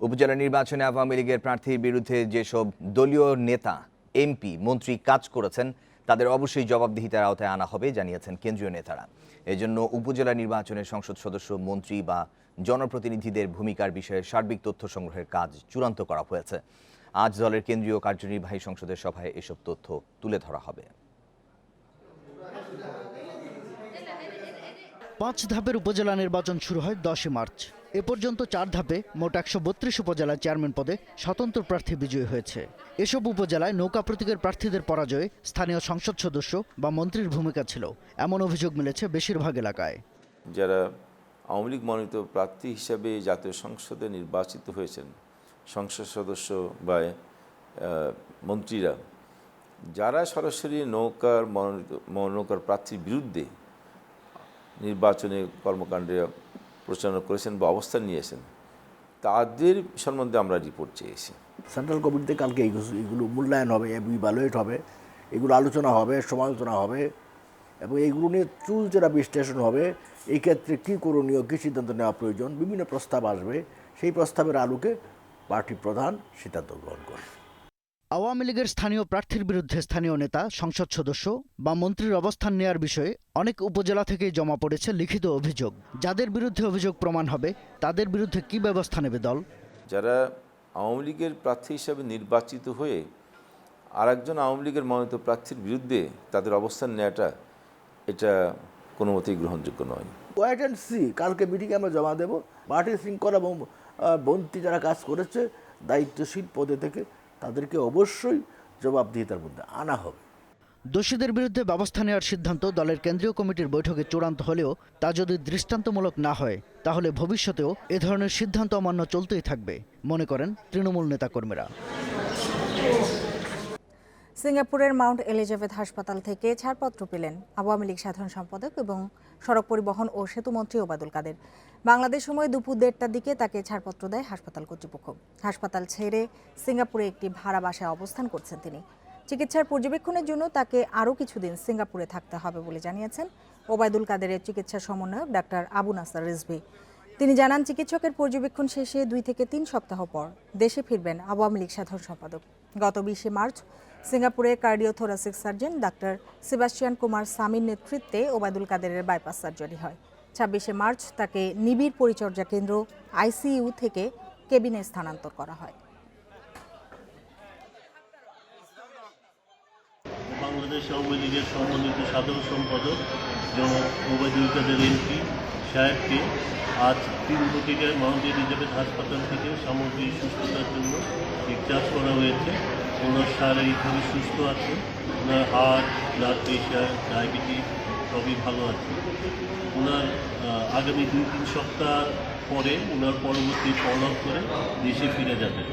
উপজেলা নির্বাচনে আওয়ামী লীগের প্রার্থীর বিরুদ্ধে যেসব দলীয় নেতা, এমপি, মন্ত্রী কাজ করেছেন, তাদের অবশ্যই জবাবদিহিতার আওতায় আনা হবে, জানিয়েছেন কেন্দ্রীয় নেতারা। এজন্য উপজেলা নির্বাচনে সংসদ সদস্য, মন্ত্রী বা জনপ্রতিনিধিদের ভূমিকার বিষয়ে সার্বিক তথ্য সংগ্রহের কাজ চূড়ান্ত করা হয়েছে। আজ দলের কেন্দ্রীয় কার্যনির্বাহী সংসদের সভায় এসব তথ্য তুলে ধরা হবে। পাঁচ ধাপের উপজেলা নির্বাচন শুরু হয় দশই মার্চ। এ পর্যন্ত চার ধাপে মোট একশো বত্রিশ উপজেলায় চেয়ারম্যান পদে স্বতন্ত্র প্রার্থী বিজয়ী হয়েছে। এসব উপজেলায় নৌকা প্রতীকের প্রার্থীদের পরাজয়ে স্থানীয় সংসদ সদস্য বা মন্ত্রীর ভূমিকা ছিল। এমন অভিযোগ মিলেছে বেশিরভাগ এলাকায়। যারা আওয়ামী লীগ মনোনীত প্রার্থী হিসাবে জাতীয় সংসদে নির্বাচিত হয়েছেন, সংসদ সদস্য বা মন্ত্রীরা, যারা সরাসরি নৌকার মনোনীত, নৌকার প্রার্থীর বিরুদ্ধে নির্বাচনে কর্মকাণ্ডে প্রচারণা করেছেন বা অবস্থান নিয়েছেন, তাদের সম্বন্ধে আমরা রিপোর্ট চেয়েছি। সেন্ট্রাল কমিটিতে কালকে এগুলো মূল্যায়ন হবে ইভালুয়েট হবে, এগুলো আলোচনা হবে, সমালোচনা হবে, এবং এইগুলো নিয়ে চুলচেরা বিশ্লেষণ হবে, এই ক্ষেত্রে কী করণীয়, কী সিদ্ধান্ত নেওয়া প্রয়োজন, বিভিন্ন প্রস্তাব আসবে, সেই প্রস্তাবের আলোকে পার্টি প্রধান সিদ্ধান্ত গ্রহণ করবে। আওয়ামী লীগের স্থানীয় প্রার্থীর বিরুদ্ধে স্থানীয় নেতা সংসদ সদস্য বা মন্ত্রীর অবস্থান নেয়ার বিষয়ে অনেক উপজেলা থেকেই জমা পড়েছে লিখিত অভিযোগ। যাদের বিরুদ্ধে অভিযোগ প্রমাণ হবে তাদের বিরুদ্ধে কী ব্যবস্থা নেবে দল? যারা আওয়ামী লীগের প্রার্থী হিসাবে নির্বাচিত হয়ে আরেকজন আওয়ামী লীগের মনোনীত প্রার্থীর বিরুদ্ধে তাদের অবস্থান নেওয়াটা এটা কোনো মতেই গ্রহণযোগ্য নয়। ওয়াইট অ্যান্ড সি কালকে মিটিংয়ে আমরা জমা দেব। পার্টি শৃঙ্খলা এবং বন্তি যারা কাজ করেছে দায়িত্বশীল পদে থেকে তাদেরকে অবশ্যই জবাবদিহিতার মধ্যে আনা হবে। দোষীদের বিরুদ্ধে ব্যবস্থা নেওয়ার সিদ্ধান্ত দলের কেন্দ্রীয় কমিটির বৈঠকে চূড়ান্ত হলেও তা যদি দৃষ্টান্তমূলক না হয়, তাহলে ভবিষ্যতেও এ ধরনের সিদ্ধান্ত অমান্য চলতেই থাকবে, মনে করেন তৃণমূল নেতাকর্মীরা। সিঙ্গাপুরের মাউন্ট এলিজাবেথ হাসপাতাল থেকে ছাড়পত্র পেলেন আওয়ামী লীগ সাধারণ সম্পাদক এবং সড়ক পরিবহন ও সেতুমন্ত্রী ওবায়দুল কাদের। বাংলাদেশ সময় দুপুর দেড়টার দিকে তাকে ছাড়পত্র দেয় হাসপাতাল কর্তৃপক্ষ। হাসপাতাল ছেড়ে সিঙ্গাপুরে একটি ভাড়া বাসায় অবস্থান করছেন তিনি। চিকিৎসার পর্যবেক্ষণের জন্য তাকে আরও কিছুদিন সিঙ্গাপুরে থাকতে হবে বলে জানিয়েছেন ওবায়দুল কাদেরের চিকিৎসা সমন্বয়ক ডাক্তার আবু নাসার রিজভি। তিনি জানান, চিকিৎসকের পর্যবেক্ষণ শেষে দুই থেকে তিন সপ্তাহ পর দেশে ফিরবেন আওয়ামী লীগ সাধারণ সম্পাদক। গত বিশে মার্চ সিঙ্গাপুরে কার্ডিওথোরাসিক সার্জন ডাক্তার সেবাস্টিয়ান কুমার সামির নেতৃত্বে ওবায়দুল কাদেরের বাইপাস সার্জারি হয়। ছাব্বিশে মার্চ তাকে নিবিড় পরিচর্যা কেন্দ্র আইসিইউ থেকে কেবিনে স্থানান্তর করা হয়। বাংলাদেশ আওয়ামী লীগের সম্মানিত সাধারণ সম্পাদক জনাব ওবায়দুল কাদের এমপি সাহেবকে আজ তিন প্রতিকার মাউন্ট এলিজাবেথ হাসপাতাল থেকে সামগ্রিক সুস্থতার জন্য ডিসচার্জ করা হয়েছে। ওনার শারীরিকভাবে সুস্থ আছে, ওনার হার্ট ব্লাড প্রেশার ডায়াবেটিস সবই ভালো আছে। ওনার আগামী দুই তিন সপ্তাহ পরে ওনার পরবর্তী ফলো করে দেশে ফিরে যাবেন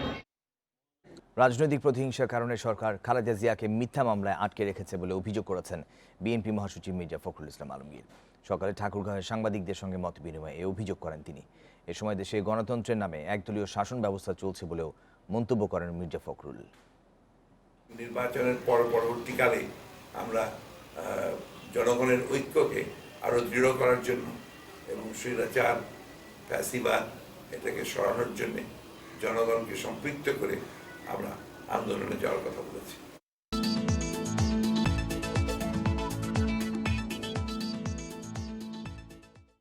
রাজনৈতিক প্রতিহিংসার কারণে সরকার খালেদা জিয়াকে মিথ্যা মামলায় আটকে রেখেছে বলে অভিযোগ করেছেন বিএনপি মহাসচিব মির্জা ফখরুল ইসলাম আলমগীর। সকালে ঠাকুরগাঁওয়ে সাংবাদিকদের সঙ্গে মত বিনিময়ে এ অভিযোগ করেন তিনি। এ সময় দেশে গণতন্ত্রের নামে একদলীয় শাসন ব্যবস্থা চলছে বলেও মন্তব্য করেন মির্জা ফখরুল। নির্বাচনের পর পরবর্তীকালে আমরা জনগণের ঐক্যকে আরও দৃঢ় করার জন্য এবং স্বৈরাচার, ফ্যাসিবাদ এটাকে সরানোর জন্যে জনগণকে সম্পৃক্ত করে আমরা আন্দোলনে যাওয়ার কথা বলেছি।